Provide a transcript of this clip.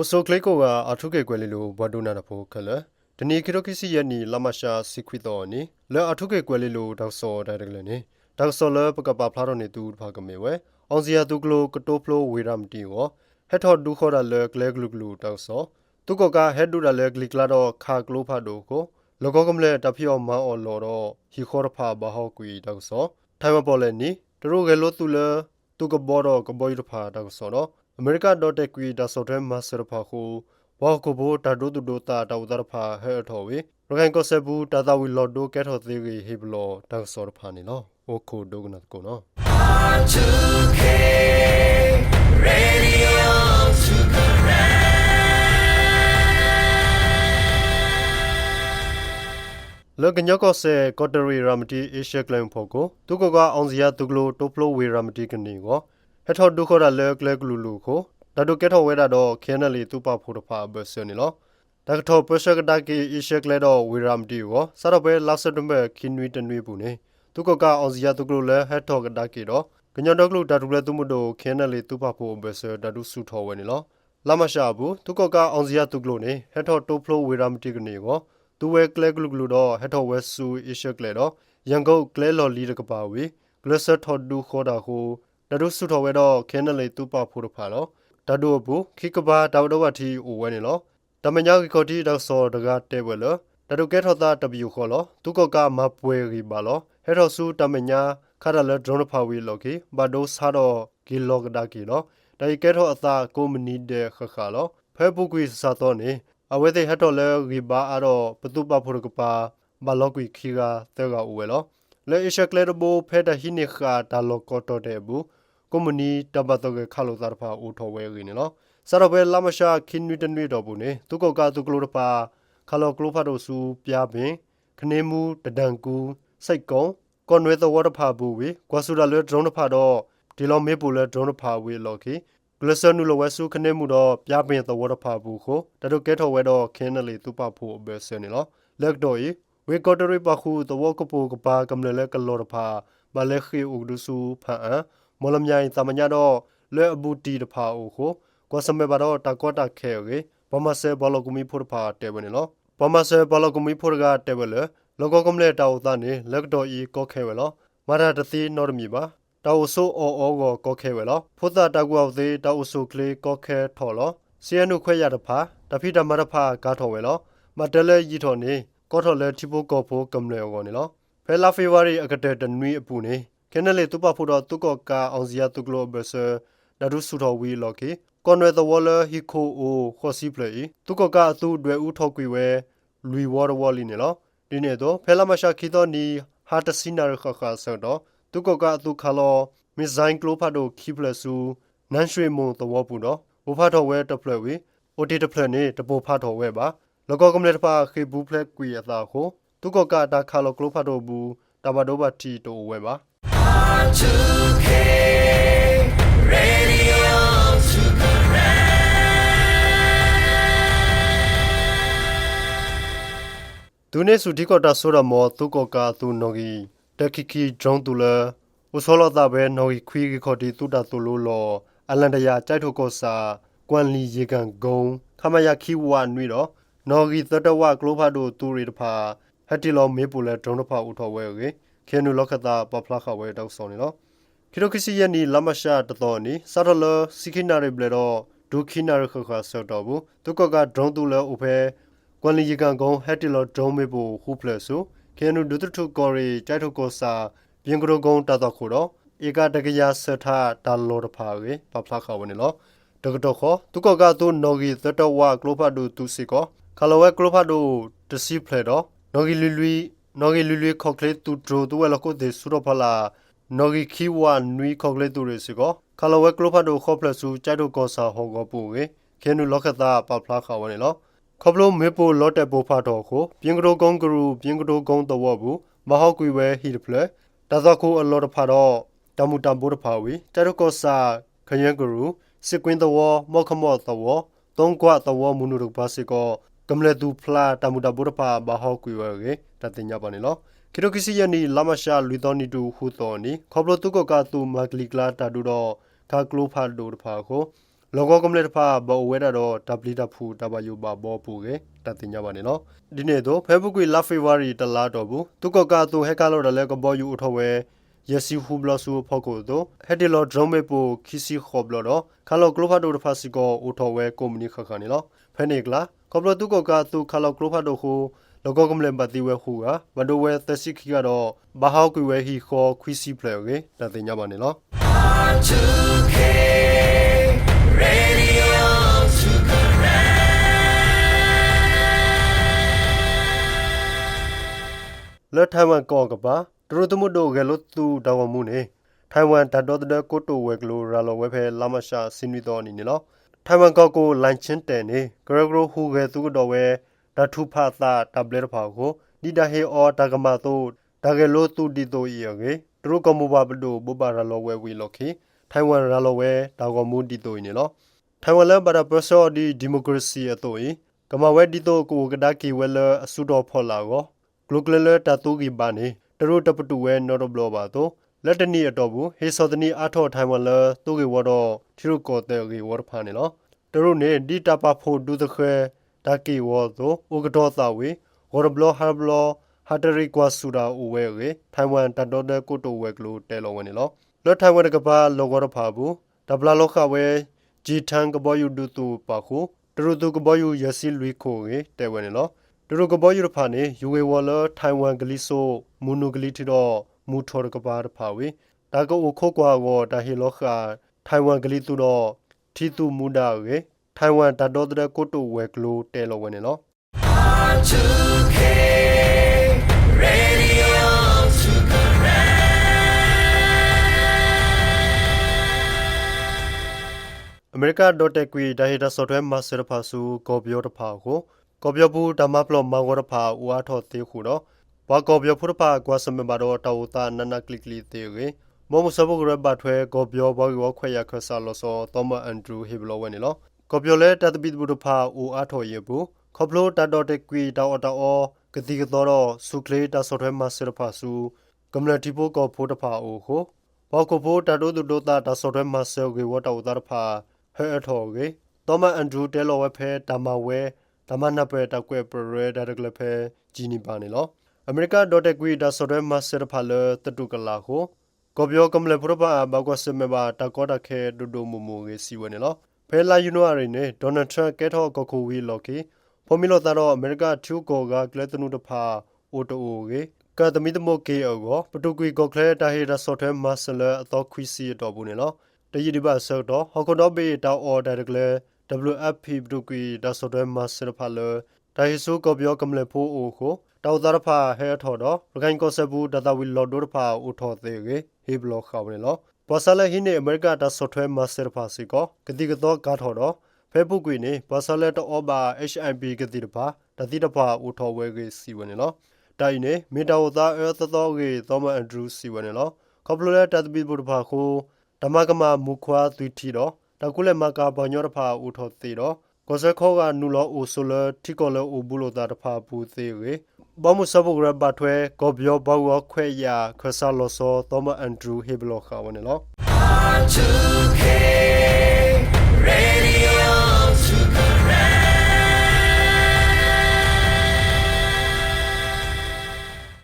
အိုဆိုကလေးကိုကအထုကေကွယ်လီလိုဘဝဒုနာနဖိုခလဒနီခိရိုကိစီယနီလမရှာစီခွီတော်နီလဲအထုကေကွယ်လီလိုဒေါက်ဆောဒါတကလနီဒေါက်ဆောလပကပဖလာတော်နေတူဖာကမေဝဲအောင်စီယာတူကလိုကတိုဖလိုဝေရမ်တီဝဟက်ထော်ဒူခေါ်ရလဲကလဲဂလူဂလူဒေါက်ဆောသူကကဟက်ဒူရလဲဂလီကလာတော့ခါကလိုဖာဒိုကိုလောကကမလဲတဖီအောင်မအော်လော်တော့ဟီခေါ်ဖာဘဟောကွီဒေါက်ဆောထိုင်မပေါ်လဲနီတရိုကဲလိုတူလဲသူကဘောတော့ကဘောရဖာဒေါက်ဆောတော့ အမေရိကဒေါ်တက်ကွီဒါဆိုတဲ့မဆရဖာကိုဝါကိုဘိုတာဒိုဒိုတာတာဝဒရဖာဟဲထော်ဝေရခိုင်ကိုဆဘူတာတာဝီလော်ဒိုကဲထော်သေးရီဟေဘလောဒါဆိုရဖာနီလောအိုခိုဒိုဂနတ်ကိုနော် R2K Radio to correct. လကညကောဆေကော်တရီရာမတီအေရှကလန်ဖို့ကိုသူကကအောင်စရာသူကလိုတိုဖလိုဝေရာမတီကနေကို ဟက်ထော်ဒုခေါ်ရလဲကလဲကလူလူကိုဒါတို့ကဲထော်ဝဲတာတော့ခဲနလီသူပဖို့တဖာဘဆနီလောဒါကထော်ပစကဒါကီအေရှကလဲတော့ဝေရာမတီကိုစတော့ပဲလာစတမဲခင်းနွီတနွီဘူးနေသူကကအောင်စရာသူကလိုလဲဟက်ထော်ကဒါကီတော့ကညတော့ကလူဒါတူလဲသူမတို့ခဲနလီသူပဖို့ဘဆဒါတို့စုထော်ဝဲနေလောလာမရှာဘူးသူကကအောင်စရာသူကလိုနေဟက်ထော်တိုဖလိုဝေရာမတီကနေကိုသူဝဲကလဲကလူကလူတော့ဟက်ထော်ဝဲဆူအေရှကလဲတော့ရန်ကုန်ကလဲလော်လီတကပါဝေဂလဆတ်ထော်ဒူခေါ်တာ ကိုဒါတို့စုထော်ဝဲတော့ခဲနလေသူပဖို့တဖာလောဒါတို့ဘူးခိကဘာတောက်တော့ဝတီအိုဝဲနေလောတမညာခိခေါတီတော့စောတကားတဲဝဲလောဒါတို့ကဲထော်တာတဘီခေါ်လောသူကကမပွဲရီပါလောဟဲထော်စုတမညာခါရလဒရုန်းဖာဝီလောကီဘာဒိုဆာတော့ဂီလောကဒါကီလောဒါကဲထော်အသာကိုမနီတဲ့ခခါလောဖဲပုကွေစာတော့နေအဝဲတဲ့ဟတ်တော်လဲရီဘာအတော့ပတုပဖို့ကပါဘလောကွီခီကတဲကဦးဝဲလောလဲအရှက်ကလဲဘိုဖဲတဟိနိခါဒါလောကောတော့တဲ့ဘူး ကွန်မနီတဘတော့ကခါလို့သာဖာဦးထော်ဝဲရင်းနော်စရဘဲလမရှာခင်းနွီတနွီတော့ဘူးနေသူကကသူကလို့တပါခါလောကလို့ဖတ်တော့စူပြပင်ခနေမူတဒန်ကူစိတ်ကုံကွန်ဝဲတော့ဝတ်ဖာဘူးဝေကွာဆူရလွဲဒရုန်းတဖာတော့ဒီလောမေပူလဲဒရုန်းတဖာဝေလော်ကီဂလဆန်နူလဝဲဆူခနေမှုတော့ပြပင်တော့ဝတ်ဖာဘူးခိုတတို့ကဲထော်ဝဲတော့ခင်းနလေသူပဖို့ဘယ်ဆနေလောလက်တော့ဤဝေကော်တရီပခုတော့ကပူကပါကမလဲလဲကလော်တဖာဘလဲခီဥဒုစုဖာအံ မော်လမြိုင်တမညာတော့လဲအဘူတီတဖာအိုကိုကွာစမေဘာတော့တကောတာခဲရေဘမဆေဘလကုမီဖို့ဖာတဲဝနေလောဘမဆေဘလကုမီဖို့ကတဲဝလေလောကကမလဲတောက်သားနေလက်တော်ဤကောခဲဝလောမာရတသိနော်ရမီပါတောက်ဆိုအောအောကိုကောခဲဝလောဖုသတကွာသေးတောက်ဆိုကလေးကောခဲထော်လောစီယနုခွဲရတဖာတဖိတမရဖာကားထော်ဝဲလောမတလဲရီထော်နေကောထော်လဲတီပိုကောဖိုကမလဲအောနေလောဖဲလာဖေဝါရီအကတဲ့တနွီအပူနေ ကဲနလေတူပဖို့တော့သူကကအောင်စရာသူကလိုဘဆာဒါဒုစုတော်ဝီလော်ကီကွန်ဝဲသဝလဟီခိုအိုခေါ်စီပလေသူကကအသူတွေဥထောက်ကွေဝဲလူဝါရဝလီနေလောဒီနေတော့ဖဲလာမရှာခီတော့နီဟာတစီနာရခခဆောတော့သူကကအသူခါလောမစ်ဇိုင်းကလိုဖတ်တော့ခီပလဆူနန်ရွှေမုံသဝပူတော့ဘဖတ်တော်ဝဲတဖလက်ဝေအိုတီတဖလက်နေတပိုဖတ်တော်ဝဲပါလကောကမလက်တဖာခေဘူးဖလက်ကွေအသာကိုသူကကတာခါလောကလိုဖတ်တော်ဘူးတဘတော့ဘတီတိုဝဲပါ ဒုနေစုဒီကောတာဆိုရမောသူကောကာသူနောဂီတခိခိဂျုံတူလာဥဆောလတာပဲနောဂီခွီခေါတီတူတာတူလိုလောအလန်တရာကြိုက်ထုတ်ကောစာကွမ်လီရေကန်ဂုံခမယခိဝနွေတော့နောဂီသတဝကလိုဖာဒိုတူရီတဖာဟက်တီလောမေပူလဲဒုံတဖာဥထော်ဝဲကေ ခေနုလခတာပပလခဝဲတောက်ဆောနေလောခိရိုကစီယနီလမရှာတတော်နီစာရလစီခိနာရီဘလေတော့ဒုခိနာရခခဆောတော့ဘူးသူကကဒရုံတူလဲဥဖဲကွန်လီယကန်ကုံဟက်တီလောဒရုံမေပူခုဖလဆူခေနုဒုတထုကောရီကြိုက်ထုကောစာပြင်ကရောကုံတတော်ခုတော့ဧကတကရဆထတာလောတဖာကေပပလခဝနေလောတကတော့ခသူကကသူနော်ဂီသတဝကလိုဖာဒူသူစီကောခလဝဲကလိုဖာဒူတစီဖလေတော့နော်ဂီလူလူ နော်ဂီလူလူခေါကလေတူဒရိုတူဝဲလကိုဒေဆူရဖလာနော်ဂီခီဝါနွီခေါကလေတူရစီကောခလဝဲကလိုဖာဒူခေါပလဆူကြိုက်တို့ကောစာဟောကောပူကေခဲနုလောကတာပပလာခဝနေလောခေါပလိုမေပိုလော့တက်ပိုဖာတော့ကိုပြင်ကတိုကုန်းကရူပြင်ကတိုကုန်းတော့ဘူးမဟောက်ကွေဝဲဟီဖလေတသခုအလော်တဖာတော့တမူတံပိုးတဖာဝီတရကောစာခယံကရူစစ်ကွင်းတော်မောခမောတော်တုံးကွာတော်မူနုရပါစီကော ကမလေတူဖလာတမူတဘူရပါဘဟောကွေဝဲကေတတင်ညပါနေလောခိရိုကစီယနီလာမရှာလူတော်နီတူဟူတော်နီခေါပလိုတုကကတူမဂလီကလာတာဒူတော့ခါကလိုဖာဒိုတဖာကိုလောကကမလက်တဖာဘောဝဲတာတော့ဒပလီတဖူတဘယူပါဘောပူကေတတင်ကြပါနေနော်ဒီနေ့တော့ Facebook လာဖေဗရီတလာတော့ဘူးသူကကသူဟက်ကလို့တယ်ကဘောယူအထောဝဲယစီဟူဘလဆူဖောက်ကိုတော့ဟက်ဒီလောဒရုံမေပူခီစီခေါဘလတော့ခါလောကလိုဖာဒိုတဖာစီကိုအထောဝဲကုမ္ပဏီခခနေနော် ဖဲနေကလာကဘလသူကကသူခါလောကလိုဖာဒိုဟူလောကကမလန်ပတိဝဲဟူကဘဒိုဝဲသစီခီကတော့ဘာဟောက်ကွေဝဲဟီခေါခွီစီပလေကေတတင်ကြပါနေနော် R2K Radio to connect. လက်ထိုင်ဝမ်ကောကပါသူတို့တမှုတို့ကလို့သူတောင်းမှုနေထိုင်ဝမ်တတ်တော်တဲ့ကိုတိုဝဲကလိုရာလောဝဲဖဲလာမရှာစင်းပြီးတော့အနေနဲ့နော် ထိုင်ဝမ်ကောကိုလန်ချင်းတဲနေဂရဂရဟူကသူကတော့ဝဲတထုဖသာတဘလက်ဖာကိုဒီတဟေအောတကမတိုတကယ်လို့သူဒီတိုယောကေသူတို့ကမူပါဘဒိုဘဘရာလောဝဲဝီလော်ခီထိုင်ဝမ်ရာလောဝဲတာကမူဒီတိုနေနော်ထိုင်ဝမ်လဘရာပစောဒီဒီမိုကရေစီအတိုီကမဝဲဒီတိုကိုကဒါကီဝဲလအဆုတော်ဖော်လာကိုဂလုကလလတတူကီဘာနေတရုတပတူဝဲနော်ဒဘလဘာတော့ လက်တနီအတော့ဘူးဟေစောဒနီအထောထိုင်ဝလတူကေဝတော့ထီရုကောတဲကေဝရဖာနေနော်တရုနေဒီတပဖို့ဒုသခဲတကီဝတော့ဥကတော်သာဝေဝရဘလဟာဘလဟာတရီကွာဆူရာဥဝဲကေထိုင်ဝမ်တတော်တဲ့ကိုတိုဝဲကလိုတဲလောဝဲနေလောလောထိုင်ဝမ်ကပါလောကရဖာဘူးဒဘလလောခဝဲဂျီထန်ကဘောယူဒူတူပါခုတရုတူကဘောယူယစီလွီခိုကေတဲဝဲနေလောဒရုကဘောယူရဖာနေယူဝေဝလထိုင်ဝမ်ဂလီဆိုမူနုဂလီတီတော့ မူထော်ကပါဖာဝေဒါကောခိုကွာဝဒါဟီလောခာထိုင်ဝမ်ဂလီတူတော့ထီတူမူဒါဝေထိုင်ဝမ်တတော်တဲ့ကိုတိုဝဲကလိုတဲလောဝဲနေနော် R2K Radio to connect. အမေရိကဒေါ်တက်ကွီဒါဟီတာဆော့ဖ်ဝဲမာစတာဖာဆူကောပြောတဖာကိုကောပြောဘူးဓမ္မပလောမောင်ဝရဖာဦးအားထော်သေးခုတော့ ဘာကောပြောဖုရဖာကွာစမေဘာတော့တောတာနနကလစ်ကလီသေးကေမောမစဘဂရဘတ်ထွဲကောပြောဘောရောခွဲရခဆာလောဆောတောမအန်ဒရူဟီဘလောဝဲနေလောကောပြောလဲတတ်ပိဒဘူးတဖာဦးအားထော်ရဘူးခေါပလိုတတ်တော်တက်ကွီတောအတောကတိကတော့ဆုကလေးတဆော့ဖ်ဝဲမာစတာဖာဆူကမ္လတီပိုကောဖိုတဖာအိုကိုဘောကိုဖိုတတိုဒူဒိုတာတဆော့ဖ်ဝဲမာဆဲကေဝတောတာဖာဟဲအထော်ကေတောမအန်ဒရူတဲလောဝဲဖဲတမဝဲတမနပဲတကွဲပရဲဒါတကလဖဲဂျီနီပါနေလော အမေရိကဒေါ်တက်ကွီဒါဆိုရဲမဆရဖာလတတုကလာကိုကောပြောကမလပရပါဘကွာစမေဘာတကောတခဲဒူဒူမူမူရေစီဝနေလောဖဲလာယူနိုအရီနေဒေါ်နယ်ထရန့်ကဲထောကခိုဝီလော်ကီဖော်မီလိုတာတော့အမေရိကထူကောကကလတနုတဖာအိုတိုကေကတမီတမိုကေအောကိုပတုကွီကောကလဲတာဟေဒါဆော့ထွဲမဆလအတော့ခွီစီတော့ဘူးနေလောတရီဒီပါဆော့တော့ဟော်ကတော့ဘေးတောက်အော်ဒါတကလဲ WFP ဘဒုကွီဒါဆိုတဲ့မဆရဖာလဒါဟိဆုကပြောကမလဖိုအိုကို တောက်သားဖာဟဲထော်တော့ရခိုင်ကောဆဘူးဒတာဝီလော်ဒိုဖာအိုထော်သေးကေဟေဘလော့ခါဝနေလောပဆလဟိနေအမေရိကဒါဆိုထွဲမဆရဖာစီကိုကတိကတော့ကာထော်တော့ဖေဘုတ်ကွေနေပဆလက်တော့ဘာ HMP ကတိတပါတတိတပါအိုထော်ဝဲကေစီဝနေလောတိုင်နေမီတာဝသားအဲသတော်ကေသောမအန်ဒရူးစီဝနေလောကောပလိုလက်တတ်ဘီဘုဒ္ဓဖာကိုဓမ္မကမမူခွာသွီထီတော့တကုလက်မကာဘညောတဖာဥထောသေးတော့ကောစခောကနူလောအိုဆိုလတီကောလောအိုဘူးလိုတာတဖာဘူးသေးရေ ဘောမှုစဘုဂရဘတ်ထွဲကောပြောဘောဝခွဲရခဆာလောဆောသောမအန်ဒရူဟေဘလောခါဝနေလော R2K Radio